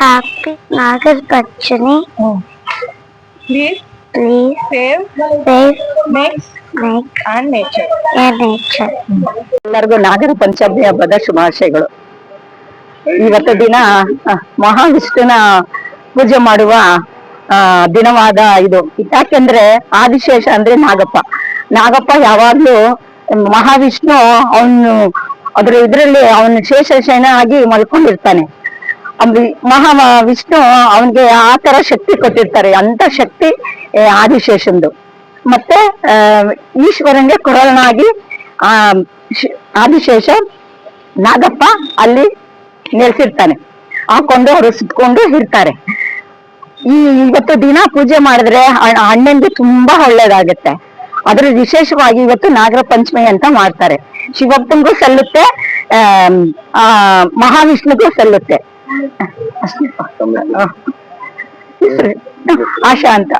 Happy Nagar Panchami. Please Please save save next make and nature. your nature. ಎಲ್ಲರಿಗೂ ನಾಗರ ಪಂಚಮಿ ಹಬ್ಬದ ಶುಭಾಶಯಗಳು ಇವತ್ತು ದಿನ ಮಹಾವಿಷ್ಣುನ ಪೂಜೆ ಮಾಡುವ ಆ, ದಿನವಾದ ಇದು ಯಾಕೆಂದ್ರೆ ಆದಿಶೇಷ ಅಂದ್ರೆ ನಾಗಪ್ಪ ನಾಗಪ್ಪ ಯಾವಾಗ್ಲೂ ಮಹಾವಿಷ್ಣು ಅವನು ಅದ್ರ ಇದ್ರಲ್ಲಿ ಅವನು ಶೇಷಶಯನ ಆಗಿ ಮಲ್ಕೊಂಡಿರ್ತಾನೆ ಮಹಾ ವಿಷ್ಣು ಅವನಿಗೆ ಆ ತರ ಶಕ್ತಿ ಕೊಟ್ಟಿರ್ತಾರೆ, ಅಂತ ಶಕ್ತಿ ಆದಿಶೇಷಂದು. ಮತ್ತೆ ಈಶ್ವರನ್ಗೆ ಕೊರಳನಾಗಿ, ಆ ಆದಿಶೇಷ ನಾಗಪ್ಪ ಅಲ್ಲಿ ನೆಲೆಸಿರ್ತಾನೆ. ಹಾಕೊಂಡು ಅವರು ಸುತ್ಕೊಂಡು ಇರ್ತಾರೆ. ಈ ಇವತ್ತು ದಿನ ಪೂಜೆ ಮಾಡಿದ್ರೆ ಅಣ್ಣನ್ಗೆ ತುಂಬಾ ಒಳ್ಳೇದಾಗುತ್ತೆ. ಅದ್ರ ವಿಶೇಷವಾಗಿ ಇವತ್ತು ನಾಗರ ಪಂಚಮಿ ಅಂತ ಮಾಡ್ತಾರೆ. ಶಿವಪ್ಪನ್ಗೂ ಸಲ್ಲುತ್ತೆ ಆ, ಮಹಾವಿಷ್ಣುಗೂ ಸಲ್ಲುತ್ತೆ. ಅಷ್ಟೇ. ಆ. ಆಶಾ ಅಂತ